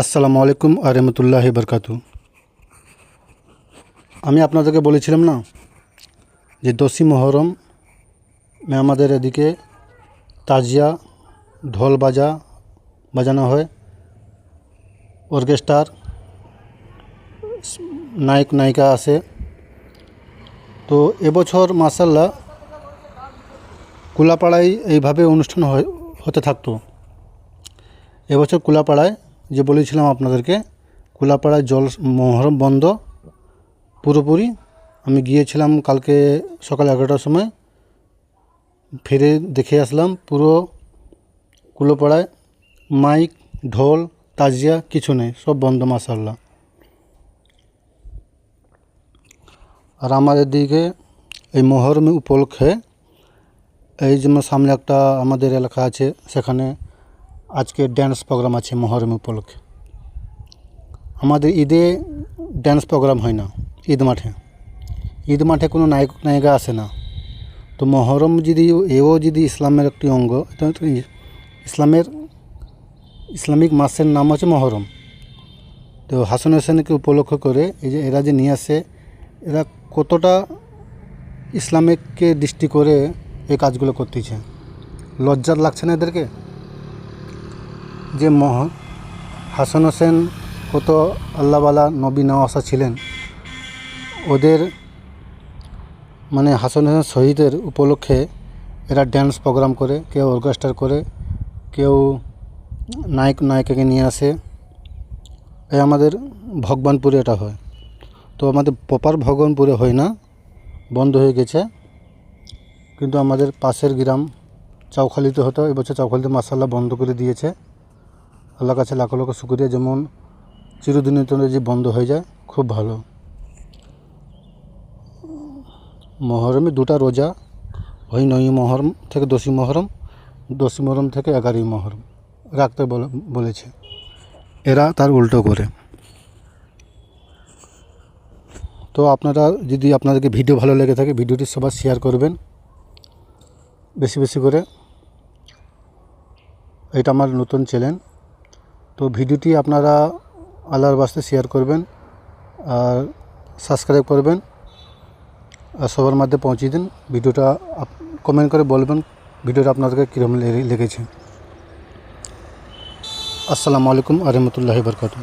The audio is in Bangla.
আসসালামু আলাইকুম আরহামতুল্লাহ বরকাতু। আমি আপনাদেরকে বলেছিলাম না যে দশই মহরম আমাদের এদিকে তাজিয়া, ঢোল বাজা বাজানো হয়। অর্কেস্ট্রার নায়ক, নায়িকা আসে তো এবছর মাসাল্লাহ কুলাপাড়ায় এইভাবে অনুষ্ঠান হতে থাকতো। এবছর কুলাপাড়ায় যে বলেছিলাম আপনাদেরকে কুলাপাড়ায় জল মহরম বন্ধ, পুরোপুরি। আমি গিয়েছিলাম কালকে সকাল এগারোটার সময়, ফিরে দেখে আসলাম পুরো কুলোপাড়ায়, মাইক, ঢোল, তাজিয়া কিছু নেই, সব বন্ধ মাসাল্লাহ আর আমাদের দিকে এই মহরম উপলক্ষে, এই যেমন সামনে একটা আমাদের এলাকা আছে, সেখানে আজকে ড্যান্স প্রোগ্রাম আছে মহরম উপলক্ষে। আমাদের ঈদে ড্যান্স প্রোগ্রাম হয় না, ঈদ মাঠে। ঈদ মাঠে কোনো নায়ক নায়িকা আসে না। তো মহরম যদি এও যদি ইসলামের একটি অঙ্গ ইসলামের ইসলামিক মাসের নাম হচ্ছে মহরম। তো হাসান হোসেনকে উপলক্ষ করে এই যে এরা যে নিয়ে আসে, এরা কতটা ইসলামিককে দৃষ্টি করে এই কাজগুলো করতেছে? লজ্জার লাগছে না এদেরকে? যে মহ হাসান হোসেন কত আল্লাহওয়ালা নবী নওয়াসা ছিলেন, ওদের মানে হাসান হোসেন শহীদের উপলক্ষে এরা ড্যান্স প্রোগ্রাম করে, কেউ অর্কেস্ট্রার করে, কেউ নায়ক নায়িকাকে নিয়ে আসে। এই আমাদের ভগবানপুরে এটা হয়। তো আমাদের প্রপার ভগবানপুরে হয় না, বন্ধ হয়ে গেছে। কিন্তু আমাদের পাশের গ্রাম চৌখালিতে হতো এবছর চৌখালিতে মাসাল্লাহ বন্ধ করে দিয়েছে। আল্লাহর কাছে লাখো লাখো শুক্রিয়া। যেমন চিরদিনের জন্য যে বন্ধ হয়ে যায়, খুব ভালো। মহরমে দুটা রোজা, ওই নয় মহরম থেকে দশই মহরম দশই মহরম থেকে এগারোই মহরম। রাখতে বলে, বলেছে। এরা তার উল্টো করে। তো আপনারা যদি আপনাদেরকে ভিডিও ভালো লেগে থাকে, ভিডিওটি সবার শেয়ার করবেন। বেশি বেশি করে। এটা আমার নতুন চ্যানেল। তো ভিডিওটি আপনারা আল্লাহর বাস্তে শেয়ার করবেন আর সাবস্ক্রাইব করবেন আর সবার মধ্যে পৌঁছে দিন। ভিডিওটা কমেন্ট করে বলবেন ভিডিওটা আপনাদেরকে কীরকম লেগেছে। আসসালামু আলাইকুম আহমতুল্লাহ বরকাতুহ।